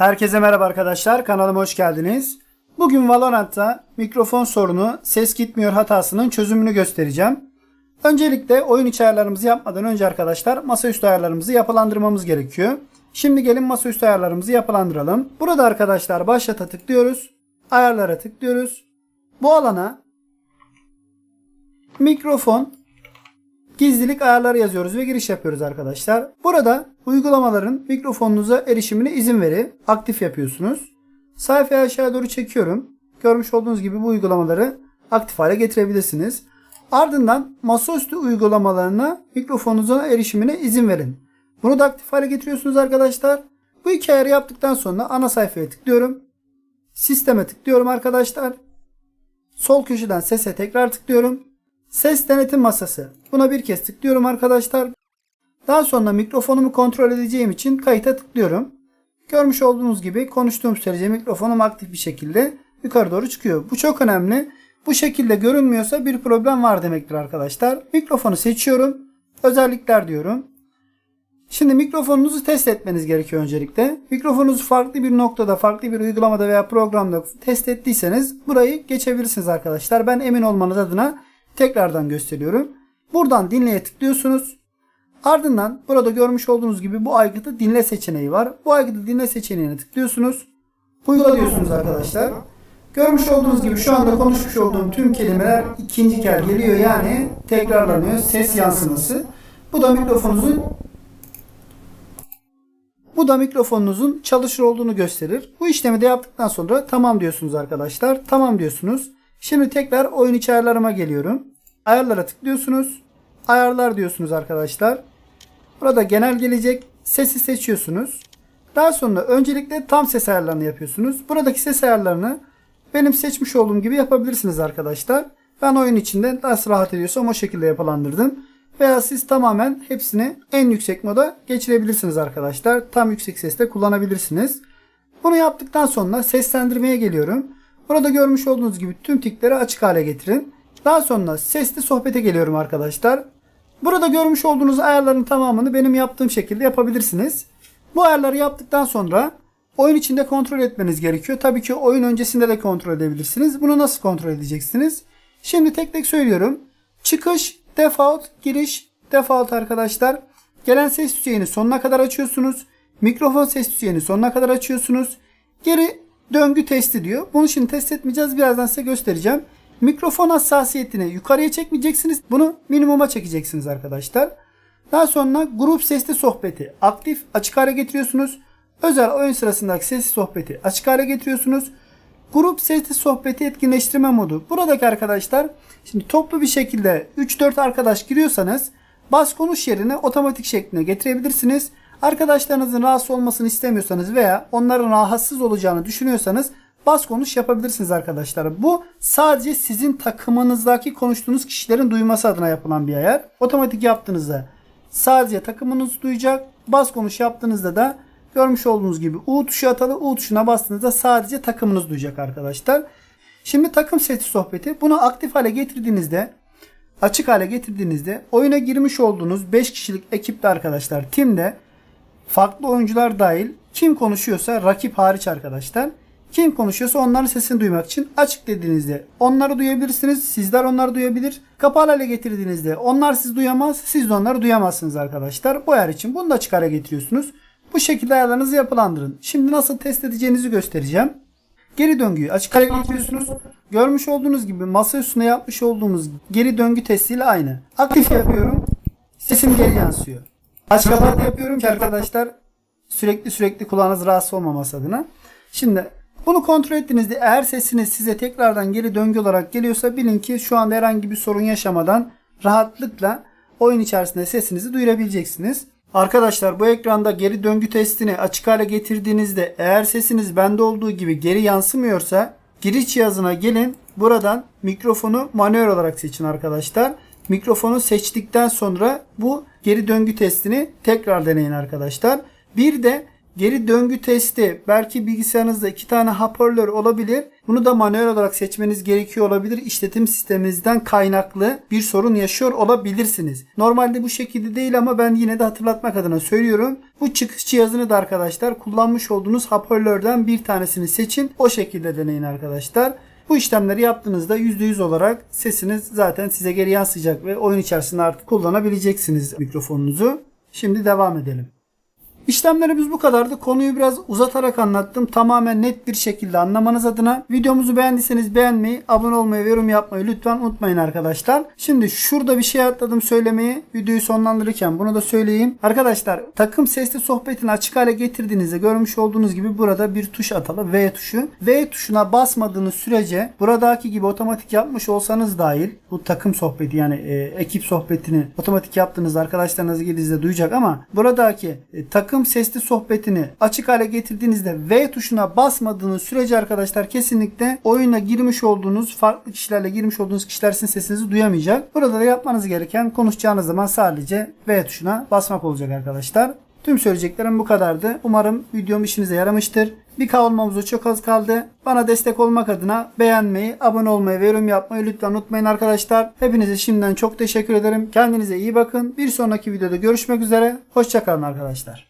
Herkese merhaba arkadaşlar. Kanalıma hoş geldiniz. Bugün Valorant'ta mikrofon sorunu, ses gitmiyor hatasının çözümünü göstereceğim. Öncelikle oyun içi ayarlarımızı yapmadan önce arkadaşlar masaüstü ayarlarımızı yapılandırmamız gerekiyor. Şimdi gelin masaüstü ayarlarımızı yapılandıralım. Burada arkadaşlar başlata tıklıyoruz. Ayarlara tıklıyoruz. Bu alana mikrofon gizlilik ayarları yazıyoruz ve giriş yapıyoruz arkadaşlar. Burada uygulamaların mikrofonunuza erişimine izin veri aktif yapıyorsunuz. Sayfayı aşağı doğru çekiyorum. Görmüş olduğunuz gibi bu uygulamaları aktif hale getirebilirsiniz. Ardından masaüstü uygulamalarına mikrofonunuzun erişimine izin verin. Bunu da aktif hale getiriyorsunuz arkadaşlar. Bu iki ayarı yaptıktan sonra ana sayfaya tıklıyorum. Sisteme tıklıyorum arkadaşlar. Sol köşeden sese tekrar tıklıyorum. Ses denetim masası. Buna bir kez tıklıyorum arkadaşlar. Daha sonra mikrofonumu kontrol edeceğim için kayıta tıklıyorum. Görmüş olduğunuz gibi konuştuğum sürece mikrofonum aktif bir şekilde yukarı doğru çıkıyor. Bu çok önemli. Bu şekilde görünmüyorsa bir problem var demektir arkadaşlar. Mikrofonu seçiyorum. Özellikler diyorum. Şimdi mikrofonunuzu test etmeniz gerekiyor öncelikle. Mikrofonunuzu farklı bir noktada, farklı bir uygulamada veya programda test ettiyseniz burayı geçebilirsiniz arkadaşlar. Ben emin olmanız adına tekrardan gösteriyorum. Buradan dinleye tıklıyorsunuz. Ardından burada görmüş olduğunuz gibi bu aygıtı dinle seçeneği var. Bu aygıtı dinle seçeneğine tıklıyorsunuz. Uygula diyorsunuz arkadaşlar. Görmüş olduğunuz gibi şu anda konuşmuş olduğum tüm kelimeler ikinci kere geliyor. Yani tekrarlanıyor. Ses yansıması. Bu da mikrofonunuzun bu da mikrofonunuzun çalışır olduğunu gösterir. Bu işlemi de yaptıktan sonra tamam diyorsunuz arkadaşlar. Tamam diyorsunuz. Şimdi tekrar oyun ayarlarıma geliyorum. Ayarlara tıklıyorsunuz. Ayarlar diyorsunuz arkadaşlar. Burada genel gelecek. Sesi seçiyorsunuz. Daha sonra öncelikle tam ses ayarlarını yapıyorsunuz. Buradaki ses ayarlarını benim seçmiş olduğum gibi yapabilirsiniz arkadaşlar. Ben oyun içinde nasıl rahat ediyorsam o şekilde yapılandırdım. Veya siz tamamen hepsini en yüksek moda geçirebilirsiniz arkadaşlar. Tam yüksek sesle kullanabilirsiniz. Bunu yaptıktan sonra seslendirmeye geliyorum. Burada görmüş olduğunuz gibi tüm tikleri açık hale getirin. Daha sonra sesli sohbete geliyorum arkadaşlar. Burada görmüş olduğunuz ayarların tamamını benim yaptığım şekilde yapabilirsiniz. Bu ayarları yaptıktan sonra oyun içinde kontrol etmeniz gerekiyor. Tabii ki oyun öncesinde de kontrol edebilirsiniz. Bunu nasıl kontrol edeceksiniz? Şimdi tek tek söylüyorum. Çıkış, default, giriş, default arkadaşlar. Gelen ses düzeyini sonuna kadar açıyorsunuz. Mikrofon ses düzeyini sonuna kadar açıyorsunuz. Geri döngü testi diyor. Bunu şimdi test etmeyeceğiz. Birazdan size göstereceğim. Mikrofon hassasiyetini yukarıya çekmeyeceksiniz. Bunu minimuma çekeceksiniz arkadaşlar. Daha sonra grup sesli sohbeti aktif açık hale getiriyorsunuz. Özel oyun sırasındaki sesli sohbeti açık hale getiriyorsunuz. Grup sesli sohbeti etkinleştirme modu. Buradaki arkadaşlar şimdi toplu bir şekilde 3-4 arkadaş giriyorsanız bas konuş yerine otomatik şekline getirebilirsiniz. Arkadaşlarınızın rahatsız olmasını istemiyorsanız veya onların rahatsız olacağını düşünüyorsanız bas konuş yapabilirsiniz arkadaşlar. Bu sadece sizin takımınızdaki konuştuğunuz kişilerin duyması adına yapılan bir ayar. Otomatik yaptığınızda sadece takımınız duyacak. Bas konuş yaptığınızda da görmüş olduğunuz gibi U tuşu atalı U tuşuna bastığınızda sadece takımınız duyacak arkadaşlar. Şimdi takım sesi sohbeti. Bunu aktif hale getirdiğinizde açık hale getirdiğinizde oyuna girmiş olduğunuz 5 kişilik ekipte arkadaşlar timde farklı oyuncular dahil kim konuşuyorsa rakip hariç arkadaşlar kim konuşuyorsa onların sesini duymak için açık dediğinizde onları duyabilirsiniz. Sizler onları duyabilir. Kapalı hale getirdiğinizde onlar siz duyamaz. Siz de onları duyamazsınız arkadaşlar. Bu ayar için bunu da açık getiriyorsunuz. Bu şekilde ayarlarınızı yapılandırın. Şimdi nasıl test edeceğinizi göstereceğim. Geri döngüyü açık hale getiriyorsunuz. Görmüş olduğunuz gibi masa üstüne yapmış olduğumuz geri döngü testiyle aynı. Aktif yapıyorum. Sesim geri yansıyor. Aç kapat yapıyorum ki arkadaşlar sürekli sürekli kulağınız rahatsız olmaması adına. Şimdi bunu kontrol ettiğinizde eğer sesiniz size tekrardan geri döngü olarak geliyorsa bilin ki şu anda herhangi bir sorun yaşamadan rahatlıkla oyun içerisinde sesinizi duyurabileceksiniz. Arkadaşlar bu ekranda geri döngü testini açık hale getirdiğinizde eğer sesiniz bende olduğu gibi geri yansımıyorsa giriş cihazına gelin. Buradan mikrofonu manuel olarak seçin arkadaşlar. Mikrofonu seçtikten sonra bu geri döngü testini tekrar deneyin arkadaşlar. Bir de Geri döngü testi belki bilgisayarınızda iki tane hoparlör olabilir. Bunu da manuel olarak seçmeniz gerekiyor olabilir. İşletim sisteminizden kaynaklı bir sorun yaşıyor olabilirsiniz. Normalde bu şekilde değil ama ben yine de hatırlatmak adına söylüyorum. Bu çıkış cihazını da arkadaşlar kullanmış olduğunuz hoparlörden bir tanesini seçin. O şekilde deneyin arkadaşlar. Bu işlemleri yaptığınızda %100 olarak sesiniz zaten size geri yansıyacak ve oyun içerisinde artık kullanabileceksiniz mikrofonunuzu. Şimdi devam edelim. İşlemlerimiz bu kadardı. Konuyu biraz uzatarak anlattım. Tamamen net bir şekilde anlamanız adına. Videomuzu beğendiyseniz beğenmeyi, abone olmayı ve yorum yapmayı lütfen unutmayın arkadaşlar. Şimdi şurada bir şey atladım söylemeyi. Videoyu sonlandırırken bunu da söyleyeyim. Arkadaşlar takım sesli sohbetini açık hale getirdiğinizde görmüş olduğunuz gibi burada bir tuş atalı V tuşu. V tuşuna basmadığınız sürece buradaki gibi otomatik yapmış olsanız dahil bu takım sohbeti yani e, ekip sohbetini otomatik yaptığınızda arkadaşlarınız girdiğinizde duyacak ama buradaki e, takım sesli sohbetini açık hale getirdiğinizde V tuşuna basmadığınız sürece arkadaşlar kesinlikle oyuna girmiş olduğunuz farklı kişilerle girmiş olduğunuz kişiler sizin sesinizi duyamayacak. Burada da yapmanız gereken konuşacağınız zaman sadece V tuşuna basmak olacak arkadaşlar. Tüm söyleyeceklerim bu kadardı. Umarım videom işinize yaramıştır. Bir kavulmamıza çok az kaldı. Bana destek olmak adına beğenmeyi, abone olmayı ve yorum yapmayı lütfen unutmayın arkadaşlar. Hepinize şimdiden çok teşekkür ederim. Kendinize iyi bakın. Bir sonraki videoda görüşmek üzere. Hoşçakalın arkadaşlar.